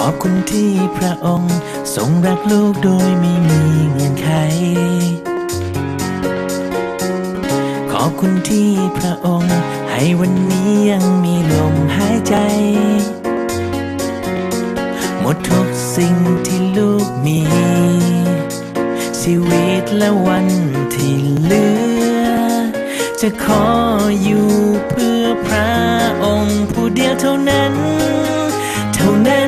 ขอบคุณที่พระองค์ทรงรักลูกโดยไม่มีเงื่อนไข ขอบคุณที่พระองค์ให้วันนี้ยังมีลมหายใจ หมดทุกสิ่งที่ลูกมี ชีวิตและวันที่เหลือ จะขออยู่เพื่อพระองค์ผู้เดียวเท่านั้น เท่านั้น